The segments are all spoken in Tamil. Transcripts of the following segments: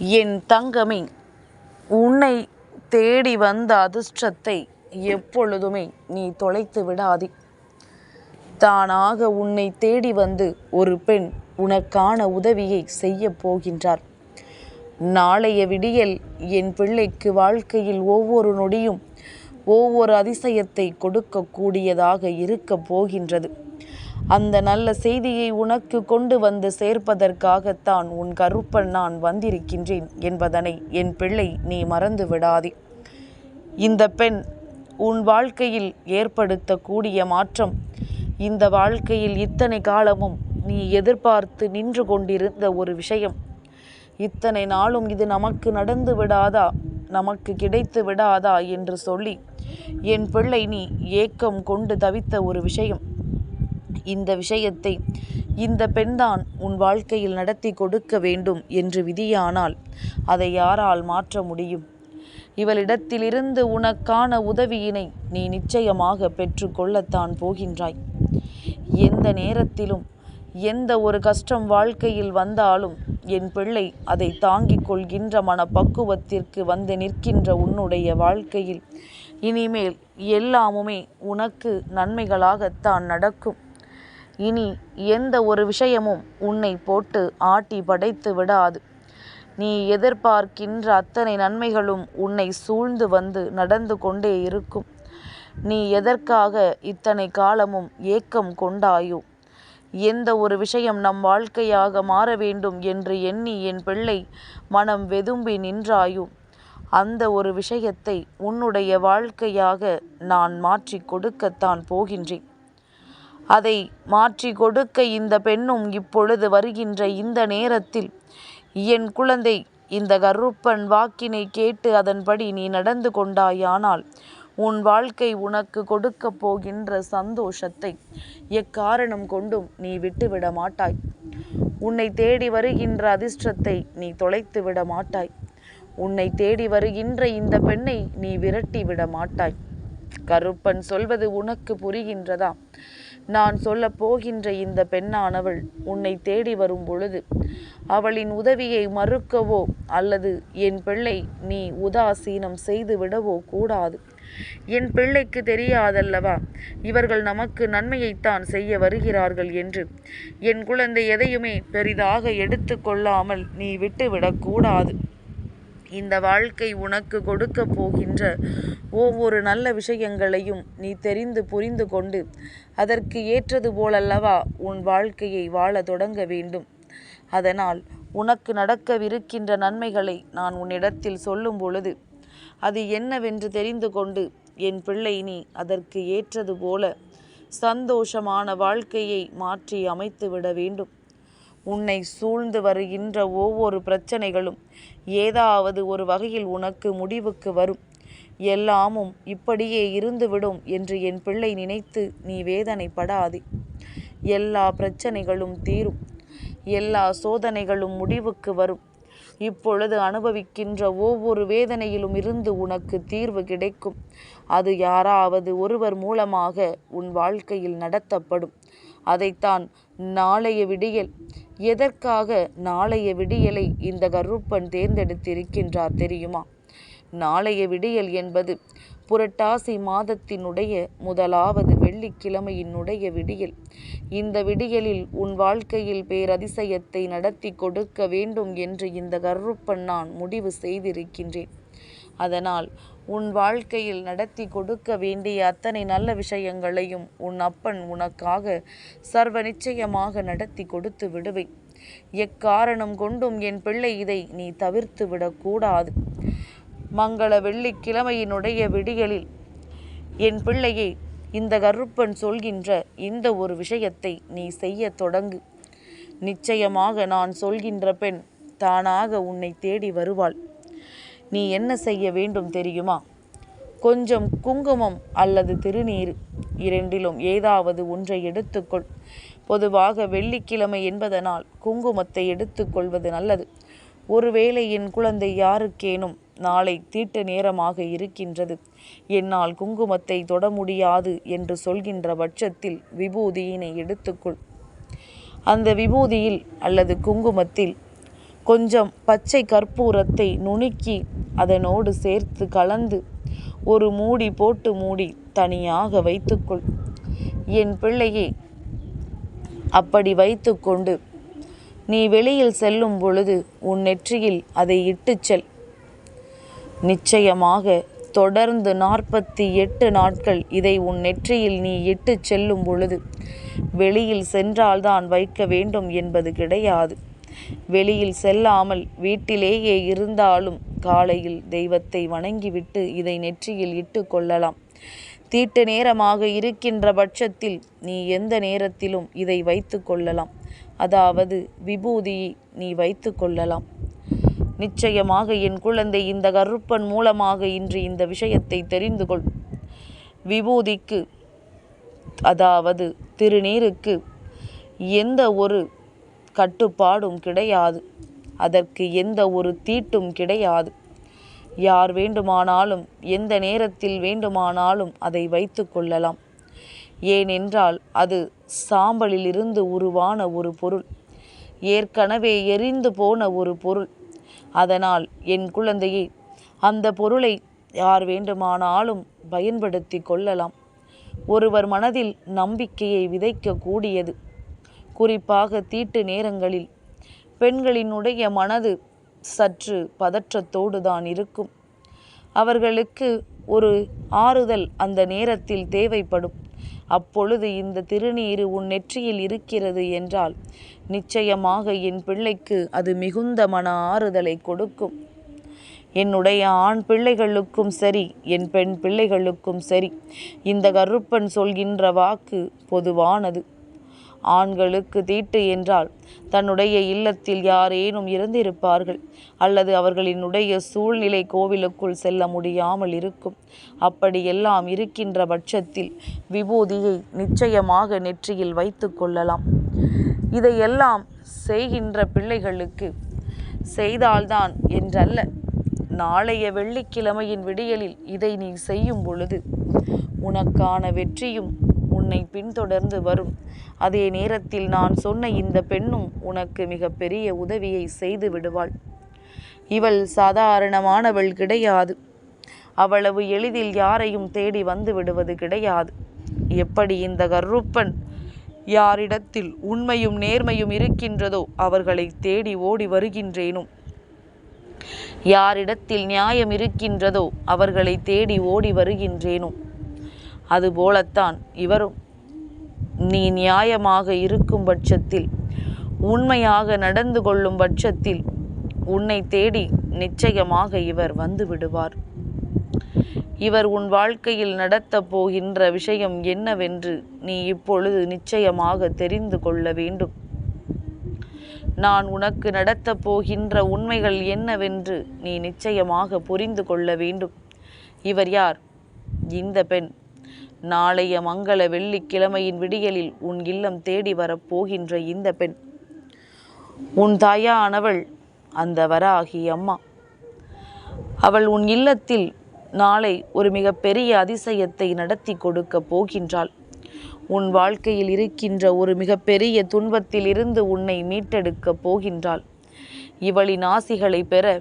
என் தங்கமே உன்னை தேடி வந்த அதிர்ஷ்டத்தை எப்பொழுதுமே நீ தொலைத்து விடாதே. தானாக உன்னை தேடி வந்து ஒரு பெண் உனக்கான உதவியை செய்ய போகின்றார். நாளைய விடியல் என் பிள்ளைக்கு வாழ்க்கையில் ஒவ்வொரு நொடியும் ஒவ்வொரு அதிசயத்தை கொடுக்கக்கூடியதாக இருக்கப் போகின்றது. அந்த நல்ல செய்தியை உனக்கு கொண்டு வந்து சேர்ப்பதற்காகத்தான் உன் கருப்பன் நான் வந்திருக்கின்றேன் என்பதனை என் பிள்ளை நீ மறந்து விடாதே. இந்த பெண் உன் வாழ்க்கையில் ஏற்படுத்தக்கூடிய மாற்றம். இந்த வாழ்க்கையில் இத்தனை காலமும் நீ எதிர்பார்த்து நின்று கொண்டிருந்த ஒரு விஷயம். இத்தனை நாளும் இது நமக்கு நடந்து விடாதா? நமக்கு கிடைத்து விடாதா? என்று சொல்லி என் பிள்ளை நீ ஏக்கம் கொண்டு தவித்த ஒரு விஷயம். இந்த விஷயத்தை இந்த பெண்தான் உன் வாழ்க்கையில் நடத்தி கொடுக்க வேண்டும் என்று விதியானால் அதை யாரால் மாற்ற முடியும்? இவளிடத்திலிருந்து உனக்கான உதவியினை நீ நிச்சயமாக பெற்றுக்கொள்ளத்தான் போகின்றாய். எந்த நேரத்திலும் எந்த ஒரு கஷ்டம் வாழ்க்கையில் வந்தாலும் என் பிள்ளை அதை தாங்கிக் கொள்கின்ற மனப்பக்குவத்திற்கு வந்து நிற்கின்ற உன்னுடைய வாழ்க்கையில் இனிமேல் எல்லாமுமே உனக்கு நன்மைகளாகத்தான் நடக்கும். இனி எந்த ஒரு விஷயமும் உன்னை போட்டு ஆட்டி படைத்து விடாது. நீ எதிர்பார்க்கின்ற அத்தனை நன்மைகளும் உன்னை சூழ்ந்து வந்து நடந்து கொண்டே இருக்கும். நீ எதற்காக இத்தனை காலமும் ஏக்கம் கொண்டாயோ? எந்த ஒரு விஷயம் நம் வாழ்க்கையாக மாற வேண்டும் என்று எண்ணி என் பிள்ளை மனம் வெதும்பி நின்றாயோ? அந்த ஒரு விஷயத்தை உன்னுடைய வாழ்க்கையாக நான் மாற்றி கொடுக்கத்தான் போகின்றேன். அதை மாற்றி கொடுக்க இந்த பெண்ணும் இப்பொழுது வருகின்ற இந்த நேரத்தில் என் குழந்தை இந்த கருப்பன் வாக்கினை கேட்டு அதன்படி நீ நடந்து கொண்டாயானால் உன் வாழ்க்கை உனக்கு கொடுக்கப் போகின்ற சந்தோஷத்தை எக்காரணம் கொண்டும் நீ விட்டுவிட மாட்டாய். உன்னை தேடி வருகின்ற அதிர்ஷ்டத்தை நீ தொலைத்து விட மாட்டாய். உன்னை தேடி வருகின்ற இந்த பெண்ணை நீ விரட்டி விட மாட்டாய். கருப்பன் சொல்வது உனக்கு புரிகின்றதா? நான் சொல்லப் போகின்ற இந்த பெண்ணானவள் உன்னை தேடி வரும் பொழுது அவளின் உதவியை மறுக்கவோ அல்லது என் பிள்ளை நீ உதாசீனம் செய்து விடவோ கூடாது. என் பிள்ளைக்கு தெரியாதல்லவா? இவர்கள் நமக்கு நன்மையைத்தான் செய்ய வருகிறார்கள் என்று. என் குழந்தை எதையுமே பெரிதாக எடுத்து கொள்ளாமல் நீ விட்டுவிடக்கூடாது இந்த வாழ்க்கை உனக்கு கொடுக்க போகின்ற ஒவ்வொரு நல்ல விஷயங்களையும் நீ தெரிந்து புரிந்து கொண்டு அதற்கு ஏற்றது போலல்லவா உன் வாழ்க்கையை வாழ தொடங்க வேண்டும். அதனால் உனக்கு நடக்கவிருக்கின்ற நன்மைகளை நான் உன்னிடத்தில் சொல்லும் பொழுது அது என்னவென்று தெரிந்து கொண்டு என் பிள்ளை நீ அதற்கு ஏற்றது போல சந்தோஷமான வாழ்க்கையை மாற்றி அமைத்து விட வேண்டும். உன்னை சூழ்ந்து வருகின்ற ஒவ்வொரு பிரச்சனைகளும் ஏதாவது ஒரு வகையில் உனக்கு முடிவுக்கு வரும். எல்லாமும் இப்படியே இருந்துவிடும் என்று என் பிள்ளை நினைத்து நீ வேதனைப்படாதே. எல்லா பிரச்சனைகளும் தீரும். எல்லா சோதனைகளும் முடிவுக்கு வரும். இப்பொழுது அனுபவிக்கின்ற ஒவ்வொரு வேதனையிலும் இருந்து உனக்கு தீர்வு கிடைக்கும். அது யாராவது ஒருவர் மூலமாக உன் வாழ்க்கையில் நடத்தப்படும். அதைத்தான் நாளைய விடியல். எதற்காக நாளைய விடியலை இந்த கருப்பன் தேர்ந்தெடுத்திருக்கின்றார் தெரியுமா? நாளைய விடியல் என்பது புரட்டாசி மாதத்தினுடைய முதலாவது வெள்ளிக்கிழமையினுடைய விடியல். இந்த விடியலில் உன் வாழ்க்கையில் பேரதிசயத்தை நடத்தி கொடுக்க வேண்டும் என்று இந்த கருப்பன் நான் முடிவு செய்திருக்கின்றேன். அதனால் உன் வாழ்க்கையில் நடத்தி கொடுக்க வேண்டிய அத்தனை நல்ல விஷயங்களையும் உன் அப்பன் உனக்காக சர்வ நிச்சயமாக நடத்தி கொடுத்து விடுவேன். எக்காரணம் கொண்டும் என் பிள்ளை இதை நீ தவிர்த்து விடக்கூடாது மங்கள வெள்ளிக்கிழமையினுடைய விடியலில் என் பிள்ளையே இந்த கருப்பன் சொல்கின்ற இந்த ஒரு விஷயத்தை நீ செய்ய தொடங்கு. நிச்சயமாக நான் சொல்கின்ற பெண் தானாக உன்னை தேடி வருவாள். நீ என்ன செய்ய வேண்டும் தெரியுமா? கொஞ்சம் குங்குமம் அல்லது திருநீர் இரண்டிலும் ஏதாவது ஒன்றை எடுத்துக்கொள். பொதுவாக வெள்ளிக்கிழமை என்பதனால் குங்குமத்தை எடுத்துக்கொள்வது நல்லது. ஒருவேளை என் குழந்தை யாருக்கேனும் நாளை தீட்டு நேரமாக இருக்கின்றது. என்னால் குங்குமத்தை தொட முடியாது என்று சொல்கின்ற பட்சத்தில் விபூதியினை எடுத்துக்கொள். அந்த விபூதியில் அல்லது குங்குமத்தில் கொஞ்சம் பச்சை கற்பூரத்தை நுணுக்கி அதனோடு சேர்த்து கலந்து ஒரு மூடி போட்டு மூடி தனியாக வைத்துக்கொள். என் பிள்ளையை அப்படி வைத்துக்கொண்டு நீ வெளியில் செல்லும் பொழுது உன் நெற்றியில் அதை இட்டுச் செல். நிச்சயமாக தொடர்ந்து நாற்பத்தி எட்டு நாட்கள் இதை உன் நெற்றியில் நீ இட்டுச் செல்லும் பொழுது வெளியில் சென்றால்தான் வைக்க வேண்டும் என்பது கிடையாது. வெளியில் செல்லாமல் வீட்டிலேயே இருந்தாலும் காலையில் தெய்வத்தை வணங்கிவிட்டு இதை நெற்றியில் இட்டு கொள்ளலாம். தீட்டு நேரமாக இருக்கின்ற பட்சத்தில் நீ எந்த நேரத்திலும் இதை வைத்து கொள்ளலாம். அதாவது விபூதியை நீ வைத்து கொள்ளலாம். நிச்சயமாக என் குழந்தை இந்த கருப்பன் மூலமாக இன்று இந்த விஷயத்தை தெரிந்து கொள். விபூதிக்கு அதாவது திருநீருக்கு எந்த ஒரு கட்டுப்பாடும் கிடையாது. அதற்கு எந்த ஒரு தீட்டும் கிடையாது. யார் வேண்டுமானாலும் எந்த நேரத்தில் வேண்டுமானாலும் அதை வைத்து கொள்ளலாம். ஏனென்றால் அது சாம்பலிலிருந்து உருவான ஒரு பொருள். ஏற்கனவே எரிந்து போன ஒரு பொருள். அதனால் என் குழந்தையை அந்த பொருளை யார் வேண்டுமானாலும் பயன்படுத்தி கொள்ளலாம். ஒருவர் மனதில் நம்பிக்கையை விதைக்கக்கூடியது குறிப்பாக தீட்டு நேரங்களில் பெண்களினுடைய மனது சற்று பதற்றத்தோடு தான் இருக்கும். அவர்களுக்கு ஒரு ஆறுதல் அந்த நேரத்தில் தேவைப்படும். அப்பொழுது இந்த திருநீர் உன் நெற்றியில் இருக்கிறது என்றால் நிச்சயமாக என் பிள்ளைக்கு அது மிகுந்த மன ஆறுதலை கொடுக்கும். என்னுடைய ஆண் பிள்ளைகளுக்கும் சரி என் பெண் பிள்ளைகளுக்கும் சரி இந்த கருப்பன் சொல்கின்ற வாக்கு பொதுவானது. ஆண்களுக்கு தீட்டு என்றால் தன்னுடைய இல்லத்தில் யாரேனும் இருந்திருப்பார்கள் அல்லது அவர்களினுடைய சூழ்நிலை கோவிலுக்குள் செல்ல முடியாமல் இருக்கும். அப்படியெல்லாம் இருக்கின்ற பட்சத்தில் விபூதியை நிச்சயமாக நெற்றியில் வைத்து கொள்ளலாம். இதையெல்லாம் செய்கின்ற பிள்ளைகளுக்கு செய்தால்தான் என்றல்ல. நாளைய வெள்ளிக்கிழமையின் விடியலில் இதை நீ செய்யும் பொழுது உனக்கான வெற்றியும் உன்னை பின்தொடர்ந்து வரும். அதே நேரத்தில் நான் சொன்ன இந்த பெண்ணும் உனக்கு மிக பெரிய உதவியை செய்து விடுவாள். இவள் சாதாரணமானவள் கிடையாது. அவ்வளவு எளிதில் யாரையும் தேடி வந்து விடுவது கிடையாது. எப்படி இந்த கருப்பன் யாரிடத்தில் உண்மையும் நேர்மையும் இருக்கின்றதோ அவர்களை தேடி ஓடி வருகின்றேனும். யாரிடத்தில் நியாயம் இருக்கின்றதோ அவர்களை தேடி ஓடி வருகின்றேனும். அதுபோலத்தான் இவரும் நீ நியாயமாக இருக்கும் பட்சத்தில் உண்மையாக நடந்து கொள்ளும் பட்சத்தில் உன்னை தேடி நிச்சயமாக இவர் வந்து விடுவார். இவர் உன் வாழ்க்கையில் நடத்தப் போகின்ற விஷயம் என்னவென்று நீ இப்பொழுது நிச்சயமாக தெரிந்து கொள்ள வேண்டும். நான் உனக்கு நடத்தப் போகின்ற உண்மைகள் என்னவென்று நீ நிச்சயமாக புரிந்து கொள்ள வேண்டும். இவர் யார்? இந்த பெண். நாளைய மங்கள வெள்ளிக்கிழமையின் விடியலில் உன் இல்லம் தேடி வரப்போகின்ற இந்த பெண். உன் தாயானவள் அந்த வராகி அம்மா. அவள் உன் இல்லத்தில் நாளை ஒரு மிகப்பெரிய அதிசயத்தை நடத்தி கொடுக்க போகின்றாள். உன் வாழ்க்கையில் இருக்கின்ற ஒரு மிகப்பெரிய துன்பத்தில் இருந்து உன்னை மீட்டெடுக்கப் போகின்றாள். இவளின் ஆசிகளை பெற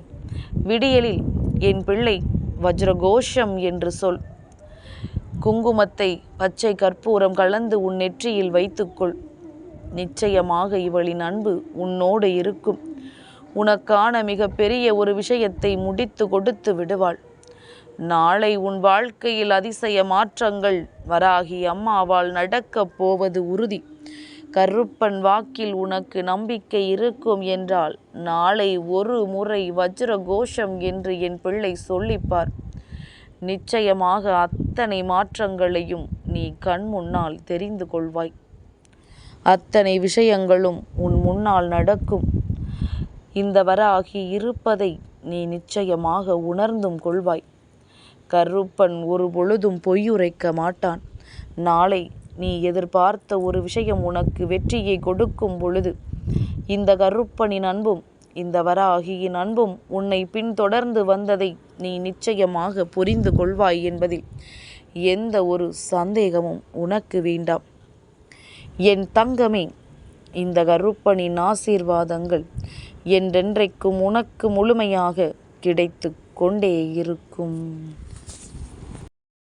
விடியலில் என் பிள்ளை வஜ்ரகோஷம் என்று சொல். குங்குமத்தை பச்சை கற்பூரம் கலந்து உன் நெற்றியில் வைத்துக்கொள். நிச்சயமாக இவளின் அன்பு உன்னோடு இருக்கும். உனக்கான மிக பெரிய ஒரு விஷயத்தை முடித்து கொடுத்து விடுவாள். நாளை உன் வாழ்க்கையில் அதிசய மாற்றங்கள் வராகி அம்மாவால் நடக்கப் போவது உறுதி. கருப்பன் வாக்கில் உனக்கு நம்பிக்கை இருக்கும் என்றால் நாளை ஒரு முறை வஜ்ர கோஷம் என்று என் பிள்ளை சொல்லிப்பார். நிச்சயமாக அத்தனை மாற்றங்களையும் நீ கண் முன்னால் தெரிந்து கொள்வாய். அத்தனை விஷயங்களும் உன் முன்னால் நடக்கும். இந்த வராகி இருப்பதை நீ நிச்சயமாக உணர்ந்தும் கொள்வாய். கருப்பன் ஒரு பொழுதும் பொய்யுரைக்க மாட்டான். நாளை நீ எதிர்பார்த்த ஒரு விஷயம் உனக்கு வெற்றியை கொடுக்கும் பொழுது இந்த கருப்பனின் அன்பும் இந்த வராகியின் அன்பும் உன்னை பின்தொடர்ந்து வந்ததை நீ நிச்சயமாக புரிந்து கொள்வாய் என்பதில் எந்த ஒரு சந்தேகமும் உனக்கு வேண்டாம். என் தங்கமே இந்த கருப்பனின் ஆசீர்வாதங்கள் என்றென்றைக்கும் உனக்கு முழுமையாக கிடைத்து கொண்டே இருக்கும்.